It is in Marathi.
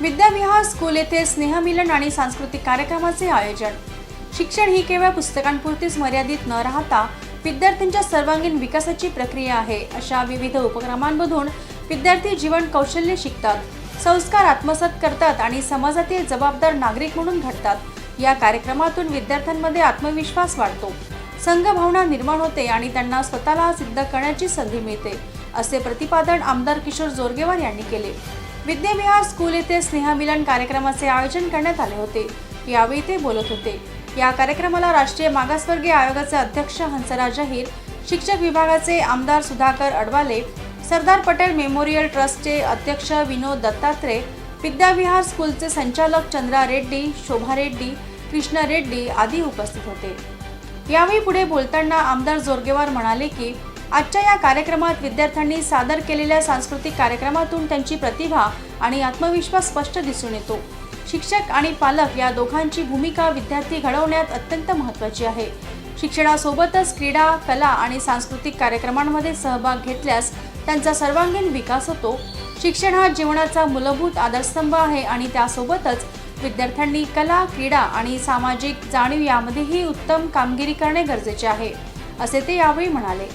विद्याविहार स्कूल येथे स्नेहमिलन आणि सांस्कृतिक कार्यक्रमाचे आयोजन. शिक्षण ही केवळ पुस्तकांपुरतीच मर्यादित न राहता विद्यार्थ्यांच्या सर्वांगीण विकासाची प्रक्रिया आहे अशा विविध उपक्रमांमधून विद्यार्थी जीवन कौशल्य शिकतात संस्कार आत्मसात करतात आणि समाजातील जबाबदार नागरिक म्हणून घडतात. या कार्यक्रमातून विद्यार्थ्यांमध्ये आत्मविश्वास वाढतो. संघभावना निर्माण होते आणि त्यांना स्वतःला सिद्ध करण्याची संधी मिळते असे प्रतिपादन आमदार किशोर जोरगेवार यांनी केले. विद्याविहार स्कूल येथे स्नेहमिलन कार्यक्रमाचे आयोजन करण्यात आले होते. यावेळी ते बोलत होते. या कार्यक्रमाला राष्ट्रीय मागासवर्गीय आयोगाचे अध्यक्ष हंसराज अहिर शिक्षक विभागाचे आमदार सुधाकर अडवाले सरदार पटेल मेमोरियल ट्रस्टचे अध्यक्ष विनोद दत्तात्रय विद्याविहार स्कूलचे संचालक चंद्रा रेड्डी शोभा रेड्डी कृष्णा रेड्डी आदी उपस्थित होते. यावेळी पुढे बोलताना आमदार जोरगेवार म्हणाले की आजच्या या कार्यक्रमात विद्यार्थ्यांनी सादर केलेल्या सांस्कृतिक कार्यक्रमातून त्यांची प्रतिभा आणि आत्मविश्वास स्पष्ट दिसून येतो. शिक्षक आणि पालक या दोघांची भूमिका विद्यार्थी घडवण्यात अत्यंत महत्त्वाची आहे. शिक्षणासोबतच क्रीडा कला आणि सांस्कृतिक कार्यक्रमांमध्ये सहभाग घेतल्यास त्यांचा सर्वांगीण विकास होतो. शिक्षण हा जीवनाचा मूलभूत आधारस्तंभ आहे आणि त्यासोबतच विद्यार्थ्यांनी कला क्रीडा आणि सामाजिक जाणीव यामध्येही उत्तम कामगिरी करणे गरजेचे आहे असे ते यावेळी म्हणाले.